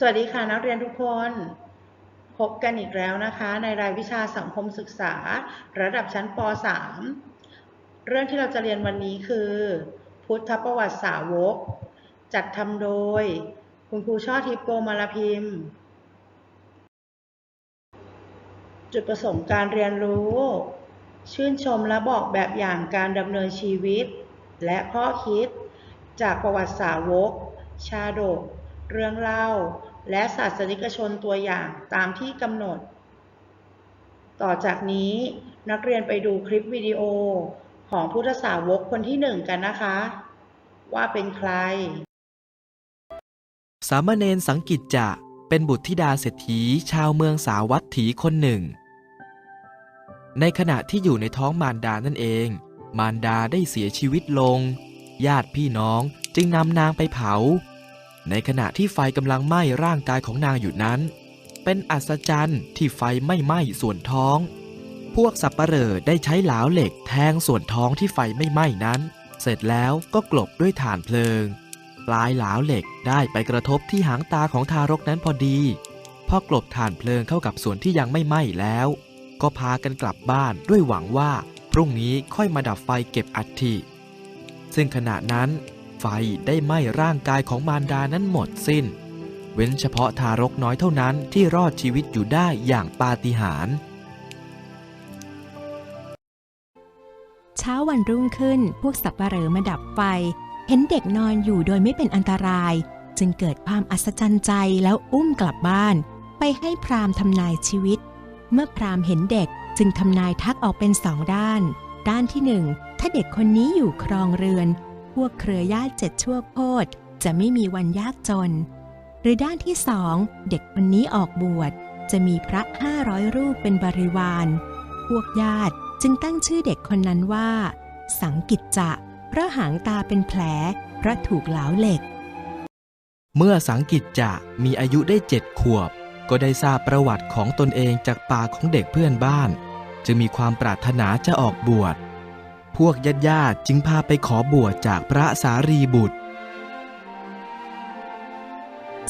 สวัสดีค่ะนักเรียนทุกคน พบกันอีกแล้วนะคะ ในรายวิชาสังคมศึกษา ระดับชั้นป .3 เรื่องที่เราจะเรียนวันนี้คือ พุทธประวัติสาวก จัดทำโดย คุณครูช่อทิพย์โกมารพิมพ์ จุดประสงค์การเรียนรู้ ชื่นชมและบอกแบบอย่างการดำเนินชีวิต และข้อคิด จากประวัติสาวก ชาดก เรื่องเล่า และศาสนิกชนตัวอย่างตามที่กำหนด ต่อจากนี้นักเรียนไปดูคลิปวิดีโอของพุทธสาวกคนที่หนึ่งกันนะคะ ว่าเป็นใคร สามเณรสังกิจจะเป็นบุตรธิดาเศรษฐีชาวเมืองสาวัตถีคนหนึ่ง ในขณะที่อยู่ในท้องมารดานั่นเอง มารดาได้เสียชีวิตลง ญาติพี่น้องจึงนำนางไปเผา ในขณะที่ไฟกำลังไหม้ร่างกายของนางอยู่นั้น เป็นอัศจรรย์ที่ไฟไม่ไหม้ส่วนท้อง พวกสับปะเหร่อได้ใช้หลาวเหล็กแทงส่วนท้องที่ไฟไม่ไหม้นั้น เสร็จแล้วก็กลบด้วยถ่านเพลิง ปลายหลาวเหล็กได้ไปกระทบที่หางตาของทารกนั้นพอดี พอกลบถ่านเพลิงเข้ากับส่วนที่ยังไม่ไหม้แล้ว ก็พากันกลับบ้านด้วยหวังว่าพรุ่งนี้ค่อยมาดับไฟเก็บอัฐิซึ่งขณะนั้น ไฟได้ไหม้ร่างกายของมารดานั้นหมดสิ้น เว้นเฉพาะทารกน้อยเท่านั้นที่รอดชีวิตอยู่ได้อย่างปาฏิหาริย์เช้าวันรุ่งขึ้นพวกสับปะเหร่อมาดับไฟ เห็นเด็กนอนอยู่โดยไม่เป็นอันตราย จึงเกิดความอัศจรรย์ใจแล้วอุ้มกลับบ้าน ไปให้พราหมณ์ทำนายชีวิต เมื่อพราหมณ์เห็นเด็กจึงทำนายทักออกเป็นสองด้าน ด้านที่หนึ่งถ้าเด็กคนนี้อยู่ครองเรือน พวกเครือญาติเจ็ดชั่วโคตรจะไม่มีวันยากจน หรือด้านที่สองเด็กคนนี้ออกบวชจะมีพระห้าร้อยรูปเป็นบริวาร พวกญาติจึงตั้งชื่อเด็กคนนั้นว่า สังกิจจะเพราะหางตาเป็นแผลเพราะถูกเหลาเหล็ก เมื่อสังกิจจะมีอายุได้เจ็ดขวบ ก็ได้ทราบประวัติของตนเองจากปากของเด็กเพื่อนบ้าน จึงมีความปรารถนาจะออกบวช พวกญาติญาติๆจึงพาไปขอบวชจากพระสารีบุตร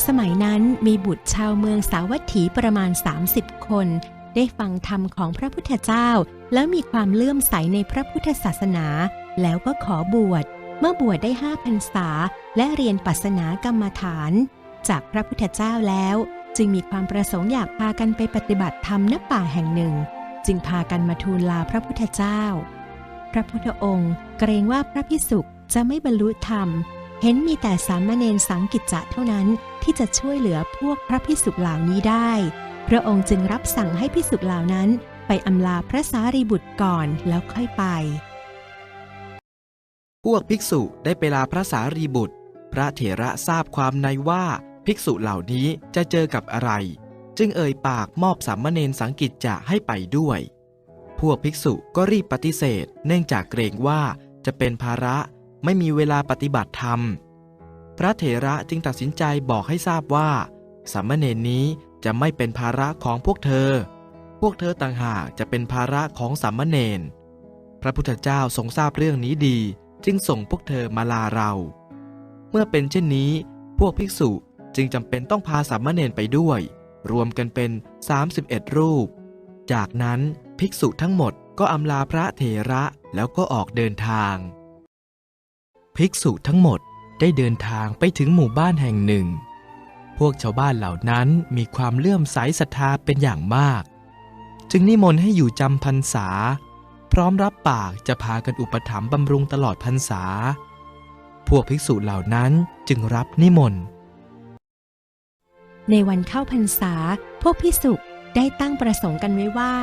สมัยนั้นมีบุตรชาวเมืองสาวัตถีประมาณ 30 คน ได้ฟังธรรมของพระพุทธเจ้า แล้วมีความเลื่อมใสในพระพุทธศาสนา แล้วก็ขอบวช เมื่อบวชได้ห้าพรรษา และเรียนปัสนากรรมฐาน จากพระพุทธเจ้าแล้ว จึงมีความประสงค์อยากพากันไปปฏิบัติธรรมณป่าแห่งหนึ่ง จึงพากันมาทูลลาพระพุทธเจ้า พระพุทธองค์เกรงว่าพระพิสุขจะไม่บรรลุธรรม เห็นมีแต่สามเณรสังกิจจะเท่านั้นที่จะช่วยเหลือพวกพระพิสุขเหล่านี้ได้ พระองค์จึงรับสั่งให้พิสุขเหล่านั้น ไปอำลาพระสารีบุตรก่อนแล้วค่อยไป พวกภิกษุได้ไปลาพระสารีบุตร พระเถระทราบความในว่าภิกษุเหล่านี้จะเจอกับอะไร จึงเอ่ยปากมอบสามเณรสังกิจจะให้ไปด้วย พวกภิกษุก็รีบปฏิเสธ เนื่องจากเกรงว่าจะเป็นภาระไม่มีเวลาปฏิบัติธรรม พระเถระจึงตัดสินใจบอกให้ทราบว่าสามเณรนี้จะไม่เป็นภาระของพวกเธอ พวกเธอต่างหากจะเป็นภาระของสามเณร พระพุทธเจ้าทรงทราบเรื่องนี้ดี จึงส่งพวกเธอมาลาเรา เมื่อเป็นเช่นนี้ พวกภิกษุจึงจำเป็นต้องพาสามเณรไปด้วย รวมกันเป็น 31 รูป จากนั้น ภิกษุทั้งหมดก็อำลาพระเถระแล้วก็ออกเดินทาง ภิกษุทั้งหมดได้เดินทางไปถึงหมู่บ้านแห่งหนึ่ง พวกชาวบ้านเหล่านั้นมีความเลื่อมใสศรัทธาเป็นอย่างมาก จึงนิมนต์ให้อยู่จำพรรษา พร้อมรับปากจะพากันอุปถัมภ์บำรุงตลอดพรรษา พวกภิกษุเหล่านั้นจึงรับนิมนต์ ในวันเข้าพรรษา พวกพิสุได้ตั้งประสงค์กันไว้ว่า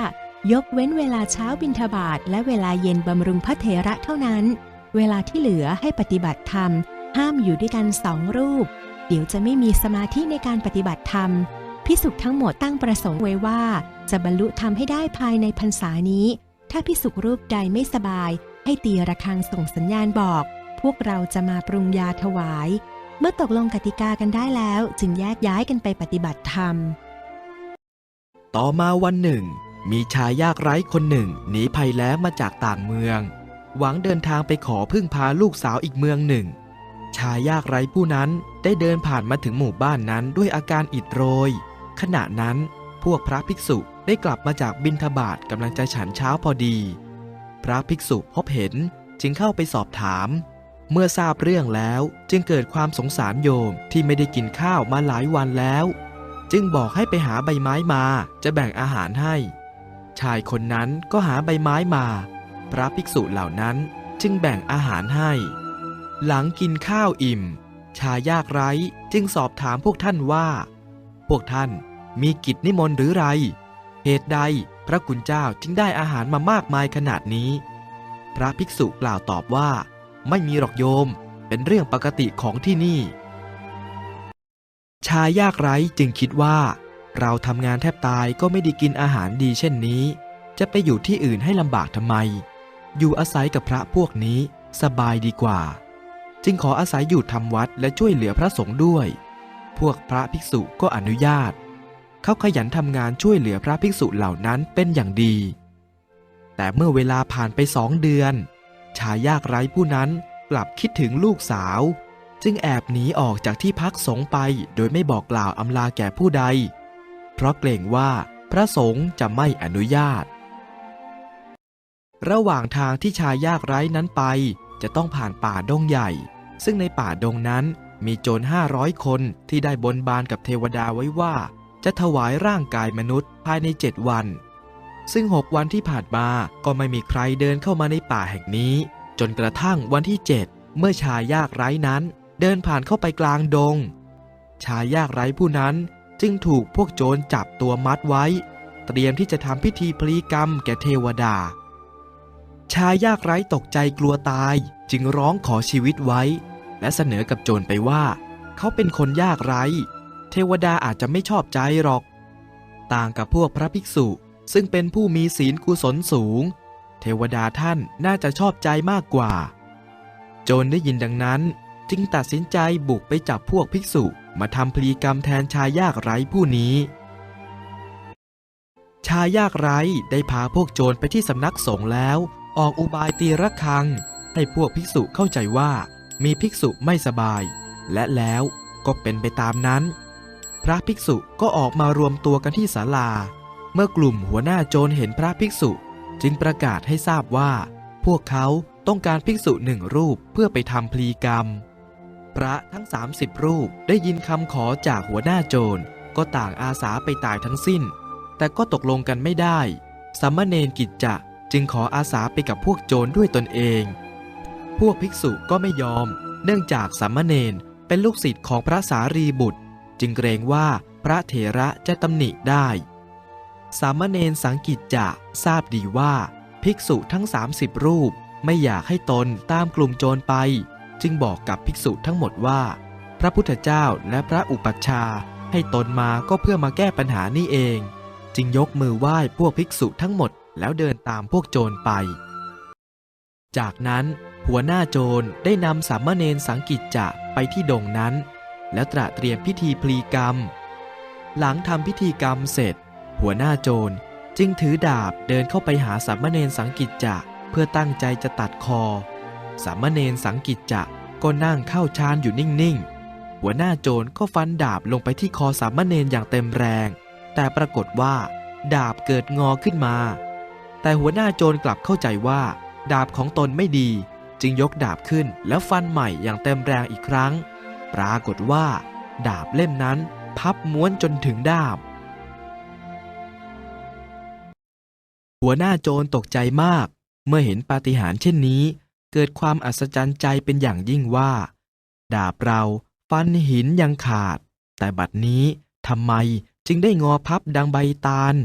ยกเว้นเวลาเช้าบิณฑบาตและเวลาเย็นบำรุงพระเถระเท่านั้น เวลาที่เหลือให้ปฏิบัติธรรม ห้ามอยู่ด้วยกันสองรูป เดี๋ยวจะไม่มีสมาธิในการปฏิบัติธรรม พิสุกทั้งหมดตั้งประสงค์ไว้ว่า จะบรรลุธรรมให้ได้ภายในพรรษานี้ ถ้าพิสุกรูปใดไม่สบาย ให้ตีระฆังส่งสัญญาณบอก พวกเราจะมาปรุงยาถวาย เมื่อตกลงกติกากันได้แล้ว จึงแยกย้ายกันไปปฏิบัติธรรม ต่อมาวันหนึ่ง มีชายยากไร้คนหนึ่งหนีภัยแล้งมาจากต่างเมือง หวังเดินทางไปขอพึ่งพาลูกสาวอีกเมืองหนึ่ง ชายยากไร้ผู้นั้นได้เดินผ่านมาถึงหมู่บ้านนั้นด้วยอาการอิดโรย ขณะนั้นพวกพระภิกษุได้กลับมาจากบิณฑบาตกำลังจะฉันเช้าพอดี พระภิกษุพบเห็นจึงเข้าไปสอบถาม เมื่อทราบเรื่องแล้วจึงเกิดความสงสารโยมที่ไม่ได้กินข้าวมาหลายวันแล้ว จึงบอกให้ไปหาใบไม้มาจะแบ่งอาหารให้ ชายคนนั้นก็หาใบไม้มา พระภิกษุเหล่านั้นจึงแบ่งอาหารให้ หลังกินข้าวอิ่ม ชายยากไร้จึงสอบถามพวกท่านว่า พวกท่านมีกิจนิมนต์หรือไร เหตุใดพระคุณเจ้าจึงได้อาหารมามากมายขนาดนี้ พระภิกษุกล่าวตอบว่า ไม่มีหรอกโยม เป็นเรื่องปกติของที่นี่ ชายยากไร้จึงคิดว่า เราทำงานแทบตายก็ไม่ได้กินอาหารดีเช่นนี้ จะไปอยู่ที่อื่นให้ลำบากทำไม อยู่อาศัยกับพระพวกนี้สบายดีกว่า จึงขออาศัยอยู่ทำวัดและช่วยเหลือพระสงฆ์ด้วย พวกพระภิกษุก็อนุญาต เขาขยันทำงานช่วยเหลือพระภิกษุเหล่านั้นเป็นอย่างดี แต่เมื่อเวลาผ่านไปสองเดือน ชายยากไร้ผู้นั้นกลับคิดถึงลูกสาว จึงแอบหนีออกจากที่พักสงไปโดยไม่บอกกล่าวอำลาแก่ผู้ใด เพราะเกรงว่าพระสงฆ์จะไม่อนุญาต ระหว่างทางที่ชายยากไร้นั้นไป จะต้องผ่านป่าดงใหญ่ ซึ่งในป่าดงนั้นมีโจรห้าร้อยคนที่ได้บนบานกับเทวดาไว้ว่า จะถวายร่างกายมนุษย์ภายในเจ็ดวัน ซึ่งหกวันที่ผ่านมาก็ไม่มีใครเดินเข้ามาในป่าแห่งนี้ จนกระทั่งวันที่เจ็ดเมื่อชายยากไร้นั้น เดินผ่านเข้าไปกลางดง ชายยากไร้ผู้นั้น จึงถูกพวกโจรจับตัวมัดไว้ เตรียมที่จะทำพิธีพลีกรรมแก่เทวดา ชายยากไร้ตกใจกลัวตายจึงร้องขอชีวิตไว้ และเสนอกับโจรไปว่า เขาเป็นคนยากไร้ เทวดาอาจจะไม่ชอบใจหรอก ต่างกับพวกพระภิกษุ ซึ่งเป็นผู้มีศีลกุศลสูง เทวดาท่านน่าจะชอบใจมากกว่า โจรได้ยินดังนั้น จึงตัดสินใจบุกไปจับพวกภิกษุ มาทำพลีกรรมแทนชายยากไร้ผู้นี้ ชายยากไร้ได้พาพวกโจรไปที่สำนักสงฆ์แล้ว ออกอุบายตีระฆัง ให้พวกภิกษุเข้าใจว่ามีภิกษุไม่สบาย และแล้วก็เป็นไปตามนั้น พระภิกษุก็ออกมารวมตัวกันที่ศาลา เมื่อกลุ่มหัวหน้าโจรเห็นพระภิกษุจึงประกาศให้ทราบว่า พวกเขาต้องการภิกษุหนึ่งรูปเพื่อไปทำพลีกรรม พระทั้ง 30 รูปได้ยินคำขอจากหัวหน้าโจร ก็ต่างอาสาไปตายทั้งสิ้น แต่ก็ตกลงกันไม่ได้สามมเณรกิจจะจึงขออาสาไปกับพวกโจรด้วยตนเอง พวกภิกษุก็ไม่ยอม เนื่องจากสามมเณรเป็นลูกศิษย์ของพระสารีบุตร จึงเกรงว่าพระเถระจะตำหนิได้สามเณรสังกิจจะทราบดีว่า ภิกษุทั้ง 30 รูปไม่อยากให้ตนตามกลุ่มโจรไป จึงบอกกับภิกษุทั้งหมดว่า พระพุทธเจ้าและพระอุปัชฌาย์ให้ตนมาก็เพื่อมาแก้ปัญหานี่เอง จึงยกมือไหว้พวกภิกษุทั้งหมดแล้วเดินตามพวกโจรไป จากนั้นหัวหน้าโจรได้นำสามเณรสังกิจจะไปที่ดงนั้น แล้วตระเตรียมพิธีพลีกรรม หลังทำพิธีกรรมเสร็จ หัวหน้าโจรจึงถือดาบเดินเข้าไปหาสามเณรสังกิจจะเพื่อตั้งใจจะตัดคอ สามเณรสังกิจจะก็นั่งเข้าฌานอยู่นิ่งๆ หัวหน้าโจรก็ฟันดาบลงไปที่คอสามเณรอย่างเต็มแรง แต่ปรากฏว่า ดาบเกิดงอขึ้นมา แต่หัวหน้าโจรกลับเข้าใจว่า ดาบของตนไม่ดี จึงยกดาบขึ้นแล้วฟันใหม่อย่างเต็มแรงอีกครั้ง ปรากฏว่า ดาบเล่มนั้นพับม้วนจนถึงดามหัวหน้าโจรตกใจมาก เมื่อเห็นปาฏิหาริย์เช่นนี้ เกิดความอัศจรรย์ใจเป็นอย่างยิ่งว่า ดาบเราฟันหินยังขาด แต่บัดนี้ทำไมจึงได้งอพับดังใบตาล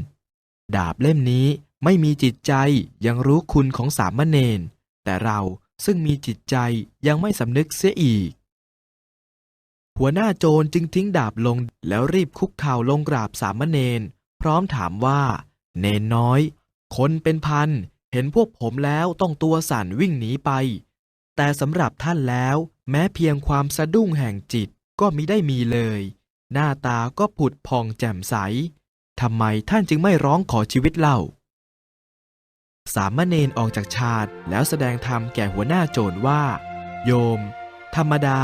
ดาบเล่มนี้ไม่มีจิตใจยังรู้คุณของสามเณรแต่เราซึ่งมีจิตใจยังไม่สำนึกเสียอีก หัวหน้าโจรจึงทิ้งดาบลงแล้วรีบคุกเข่าลงกราบสามเณรพร้อมถามว่า เนนน้อย คนเป็นพัน ห็นพวกผมแล้วต้องตัวสั่นวิ่งหนีไป แต่สำหรับท่านแล้ว แม้เพียงความสะดุ้งแห่งจิตก็มิได้มีเลย หน้าตาก็ผุดพองแจ่มใสทำไมท่านจึงไม่ร้องขอชีวิตเล่า สามเณรออกจากชาติแล้วแสดงธรรมแก่หัวหน้าโจรว่า โยม ธรรมดา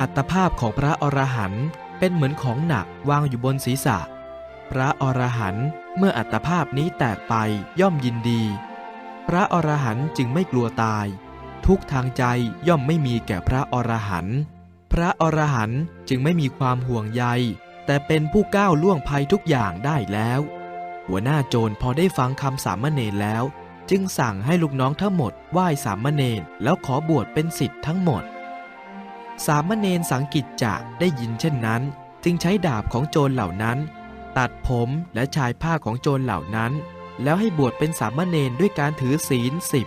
อัตภาพของพระอรหันต์เป็นเหมือนของหนักวางอยู่บนศีรษะ พระอรหันต์เมื่ออัตภาพนี้แตกไปย่อมยินดี พระอรหันต์จึงไม่กลัวตาย ทุกทางใจย่อมไม่มีแก่พระอรหันต์พระอรหันต์จึงไม่มีความห่วงใย แต่เป็นผู้ก้าวล่วงภัยทุกอย่างได้แล้ว หัวหน้าโจรพอได้ฟังคำสามเณรแล้ว จึงสั่งให้ลูกน้องทั้งหมดไหว้สามเณรแล้วขอบวชเป็นสิทธิ์ทั้งหมด สามเณรสังกิจจะได้ยินเช่นนั้น จึงใช้ดาบของโจรเหล่านั้น ตัดผมและชายผ้าของโจรเหล่านั้น แล้วให้บวชเป็นสามเณรด้วยการถือศีลสิบ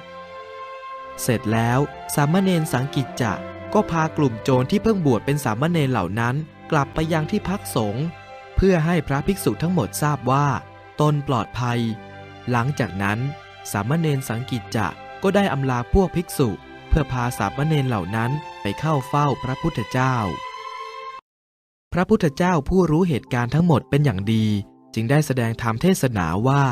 เสร็จแล้วสามเณรสังกิจจะก็พากลุ่มโจรที่เพิ่งบวชเป็นสามเณรเหล่านั้น กลับไปยังที่พักสงฆ์เพื่อให้พระภิกษุทั้งหมดทราบว่า ตนปลอดภัย หลังจากนั้นสามเณรสังกิจจะก็ได้อำลาพวกภิกษุ เพื่อพาสามเณรเหล่านั้นไปเข้าเฝ้าพระพุทธเจ้า พระพุทธเจ้าผู้รู้เหตุการณ์ทั้งหมดเป็นอย่างดี จึงได้แสดงธรรมเทศนาว่า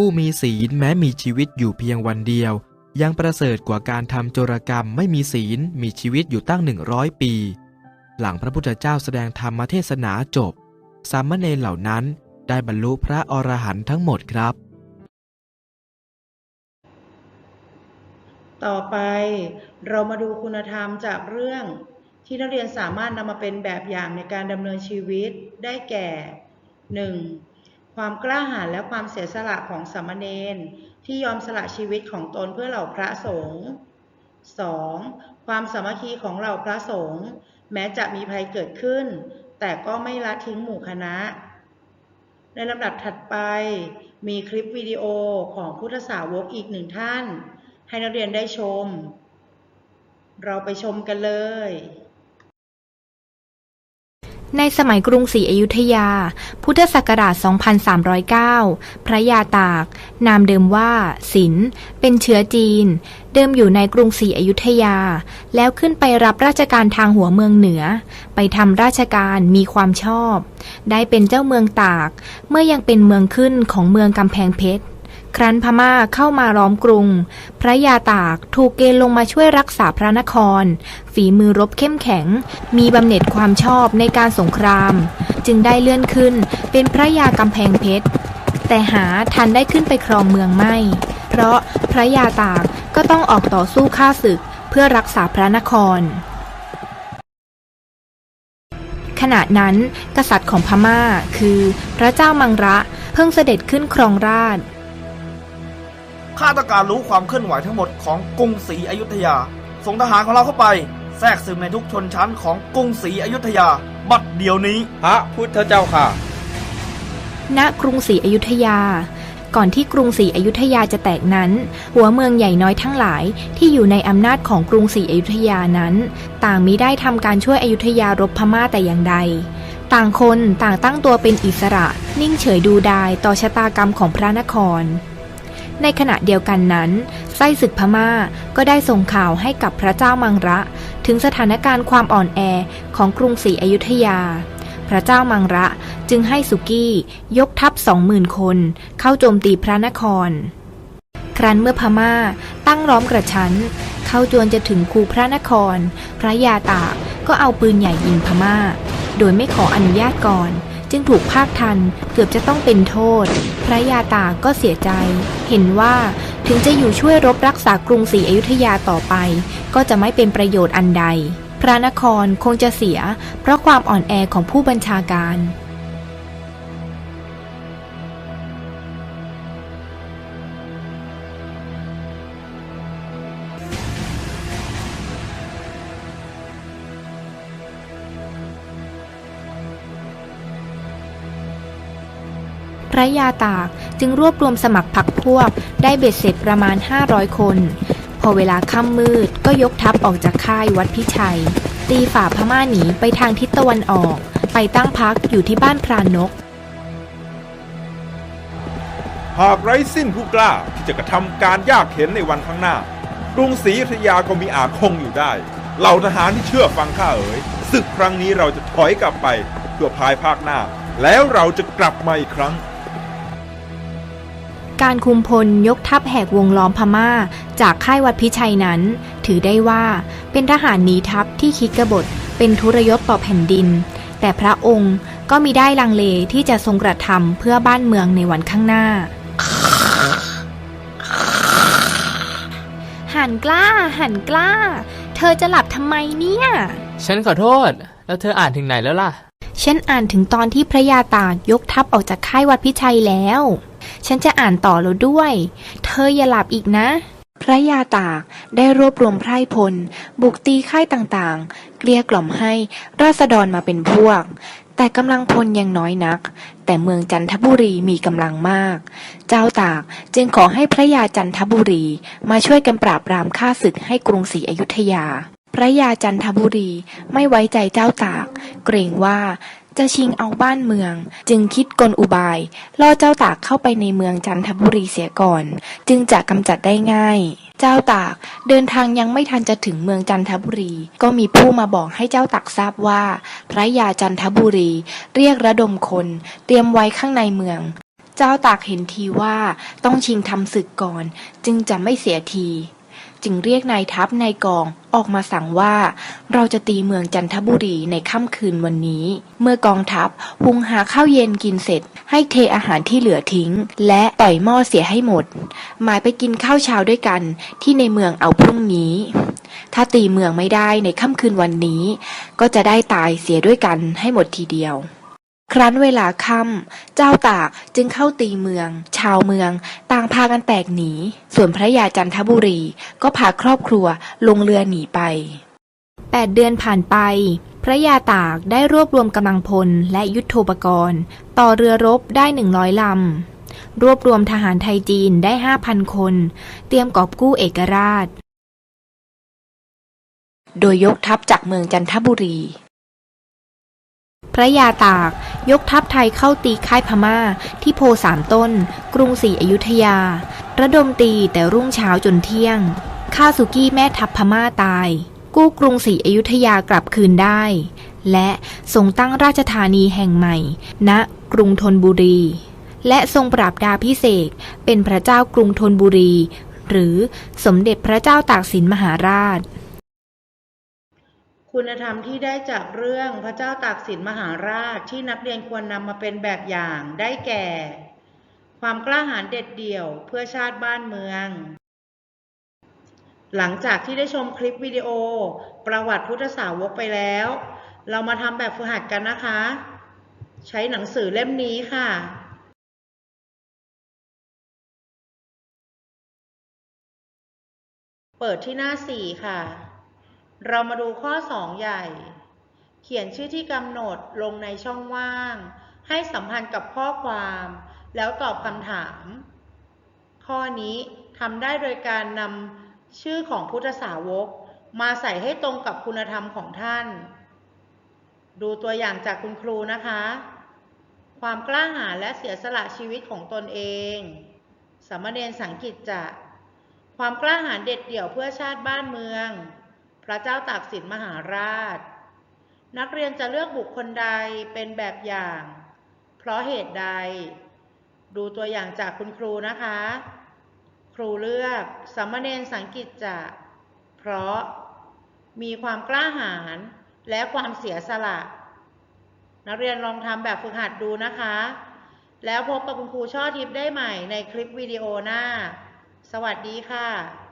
ผู้มีศีลแม้มีชีวิตอยู่เพียงวันเดียว ยังประเสริฐกว่าการทำโจรกรรมไม่มีศีลมีชีวิตอยู่ตั้งหนึ่งร้อยปี หลังพระพุทธเจ้าแสดงธรรมเทศนาจบ สามเณรเหล่านั้นได้บรรลุพระอรหันต์ทั้งหมดครับ ต่อไปเรามาดูคุณธรรมจากเรื่อง ที่นักเรียนสามารถนำมาเป็นแบบอย่างในการดำเนินชีวิตได้แก่ 1. ความกล้าหาญและความเสียสละของสามเณรที่ยอมสละชีวิตของตนเพื่อเหล่าพระสงฆ์ 2. ความสามัคคีของเหล่าพระสงฆ์แม้จะมีภัยเกิดขึ้น แต่ก็ไม่ละทิ้งหมู่คณะ ในลำดับถัดไป มีคลิปวิดีโอของพุทธสาวกอีกหนึ่งท่าน ให้นักเรียนได้ชม เราไปชมกันเลย ในสมัยกรุงศรีอยุธยา พุทธศักราช 2309 พระยาตาก นามเดิมว่าศิลเป็นเชื้อจีน เดิมอยู่ในกรุงศรีอยุธยา แล้วขึ้นไปรับราชการทางหัวเมืองเหนือ ไปทำราชการมีความชอบ ได้เป็นเจ้าเมืองตาก เมื่อยังเป็นเมืองขึ้นของเมืองกำแพงเพชร ครั้นพม่าเข้ามาล้อมกรุง พระยาตากถูกเกณฑ์ลงมาช่วยรักษาพระนคร ฝีมือรบเข้มแข็ง มีบำเหน็จความชอบในการสงคราม จึงได้เลื่อนขึ้นเป็นพระยากำแพงเพชร แต่หาทันได้ขึ้นไปครองเมืองไม่ เพราะพระยาตากก็ต้องออกต่อสู้ฆ่าศึกเพื่อรักษาพระนครขณะนั้นกษัตริย์ของพม่าคือพระเจ้ามังระเพิ่งเสด็จขึ้นครองราช ข้าต้องการรู้ความเคลื่อนไหวทั้งหมดของกรุงศรีอยุธยา ส่งทหารของเราเข้าไป แทรกซึมในทุกชนชั้นของกรุงศรีอยุธยา บัดเดี๋ยวนี้ พระพุทธเจ้าค่ะ ณ กรุงศรีอยุธยา ก่อนที่กรุงศรีอยุธยาจะแตกนั้น หัวเมืองใหญ่น้อยทั้งหลายที่อยู่ในอำนาจของกรุงศรีอยุธยานั้น ต่างมิได้ทำการช่วยอยุธยารบพม่าแต่อย่างใดต่างคนต่างตั้งตัวเป็นอิสระ นิ่งเฉยดูดายต่อชะตากรรมของพระนคร ในขณะเดียวกันนั้น ไส้ศึกพม่าก็ได้ส่งข่าวให้กับพระเจ้ามังระ ถึงสถานการณ์ความอ่อนแอของกรุงศรีอยุธยา พระเจ้ามังระจึงให้สุกี้ยกทัพสองหมื่นคนเข้าโจมตีพระนคร ครั้นเมื่อพม่าตั้งล้อมกระชั้น เข้าจวนจะถึงคูพระนคร พระยาตากก็เอาปืนใหญ่ยิงพม่า โดยไม่ขออนุญาตก่อน จึงถูกภาคทันเกือบจะต้องเป็นโทษ พระยาตาก็เสียใจ เห็นว่าถึงจะอยู่ช่วยรบรักษากรุงศรีอยุธยาต่อไป ก็จะไม่เป็นประโยชน์อันใด พระนครคงจะเสีย เพราะความอ่อนแอของผู้บัญชาการ ระยาตากจึงรวบรวมสมัครพรรคพวกได้เบ็ดเสร็จประมาณ 500 คน พอเวลาค่ำมืดก็ยกทัพออกจากค่ายวัดพิชัย ตีฝ่าพม่าหนีไปทางทิศตะวันออก ไปตั้งพักอยู่ที่บ้านพรานก หากไร้สิ้นผู้กล้าที่จะกระทำการยากเข็นในวันข้างหน้ากรุงศรีอยุธยาก็มีอาจคงอยู่ได้ เหล่าทหารที่เชื่อฟังข้าเอ๋ยศึกครั้งนี้เราจะถอยกลับไปเพื่อภายภาคหน้า แล้วเราจะกลับมาอีกครั้ง การคุมพลยกทัพแหกวงล้อมพม่า จากค่ายวัดพิชัยนั้น ถือได้ว่าเป็นเป็นทหารหนีทัพที่คิดกบฏเป็นทุรยศต่อแผ่นดิน แต่พระองค์ก็มีได้ลังเลที่จะทรงกระทำเพื่อบ้านเมืองในวันข้างหน้าหันกล้าหันกล้า เธอจะหลับทำไมเนี่ย ฉันขอโทษ แล้วเธออ่านถึงไหนแล้วล่ะ ฉันอ่านถึงตอนที่พระยาตากยกทัพออกจากค่ายวัดพิชัยแล้ว ฉันจะอ่านต่อแล้วด้วย เธออย่าหลับอีกนะ พระยาตากได้รวบรวมไพร่พล บุกตีค่ายต่างๆ เกลี้ยกล่อมให้ราษฎรมาเป็นพวก แต่กำลังพลยังน้อยนัก แต่เมืองจันทบุรีมีกำลังมาก เจ้าตากจึงขอให้พระยาจันทบุรีมาช่วยกันปราบปรามข้าศึกให้กรุงศรีอยุธยาพระยาจันทบุรีไม่ไว้ใจเจ้าตาก เกรงว่า จะชิงเอาบ้านเมือง จึงคิดกลอุบาย ล่อเจ้าตากเข้าไปในเมืองจันทบุรีเสียก่อน จึงจะกำจัดได้ง่าย เจ้าตากเดินทางยังไม่ทันจะถึงเมืองจันทบุรี ก็มีผู้มาบอกให้เจ้าตากทราบว่า พระยาจันทบุรี เรียกระดมคน เตรียมไว้ข้างในเมือง เจ้าตากเห็นทีว่าต้องชิงทำศึกก่อน จึงจะไม่เสียที จึงเรียกนายทัพนายกองออกมาสั่งว่า เราจะตีเมืองจันทบุรีในค่ำคืนวันนี้ เมื่อกองทัพหุงหาข้าวเย็นกินเสร็จ ให้เทอาหารที่เหลือทิ้ง และปล่อยหม้อเสียให้หมด หมายไปกินข้าวเช้าด้วยกันที่ในเมืองเอาพรุ่งนี้ ถ้าตีเมืองไม่ได้ในค่ำคืนวันนี้ ก็จะได้ตายเสียด้วยกันให้หมดทีเดียว ครั้นเวลาค่ำเจ้าตากจึงเข้าตีเมือง ชาวเมือง ต่างพากันแตกหนี ส่วนพระยาจันทบุรีก็พาครอบครัวลงเรือหนีไปแปดเดือนผ่านไป พระยาตากได้รวบรวมกำลังพลและยุทโธปกรณ์ ต่อเรือรบได้หนึ่งร้อยลำ รวบรวมทหารไทยจีนได้ห้าพันคน เตรียมกอบกู้เอกราช โดยยกทัพจากเมืองจันทบุรี พระยาตากยกทัพไทยเข้าตีค่ายพม่า ที่โพสามต้น กรุงศรีอยุธยา ระดมตีแต่รุ่งเช้าจนเที่ยงข้าสุกี้แม่ทัพพม่าตาย กู้กรุงศรีอยุธยากลับคืนได้ และทรงตั้งราชธานีแห่งใหม่ณกรุงธนบุรี และทรงปราบดาพิเศษเป็นพระเจ้ากรุงธนบุรี หรือสมเด็จพระเจ้าตากสินมหาราช คุณธรรมที่ได้จากเรื่องพระเจ้าตากสินมหาราชที่นักเรียนควรนำมาเป็นแบบอย่างได้แก่ ความกล้าหาญเด็ดเดี่ยวเพื่อชาติบ้านเมือง หลังจากที่ได้ชมคลิปวิดีโอ ประวัติพุทธสาวกไปแล้ว เรามาทำแบบฝึกหัดกันนะคะ ใช้หนังสือเล่มนี้ค่ะเปิดที่หน้า 4 ค่ะ เรามาดูข้อ 2 ใหญ่ เขียนชื่อที่กำหนดลงในช่องว่าง ให้สัมพันธ์กับข้อความ แล้วตอบคำถาม ข้อนี้ทำได้โดยการนำชื่อของพุทธสาวก มาใส่ให้ตรงกับคุณธรรมของท่าน ดูตัวอย่างจากคุณครูนะคะ ความกล้าหาญและเสียสละชีวิตของตนเอง สมเณรสังกิจจะ ความกล้าหาญเด็ดเดี่ยวเพื่อชาติบ้านเมือง พระเจ้าตากสินมหาราช นักเรียนจะเลือกบุคคลใดเป็นแบบอย่าง เพราะเหตุใด ดูตัวอย่างจากคุณครูนะคะ ครูเลือกสามเณรสังกิจจะ เพราะมีความกล้าหาญและความเสียสละ นักเรียนลองทำแบบฝึกหัดดูนะคะ แล้วพบกับคุณครูช่อทิพย์ได้ใหม่ในคลิปวิดีโอหน้า สวัสดีค่ะ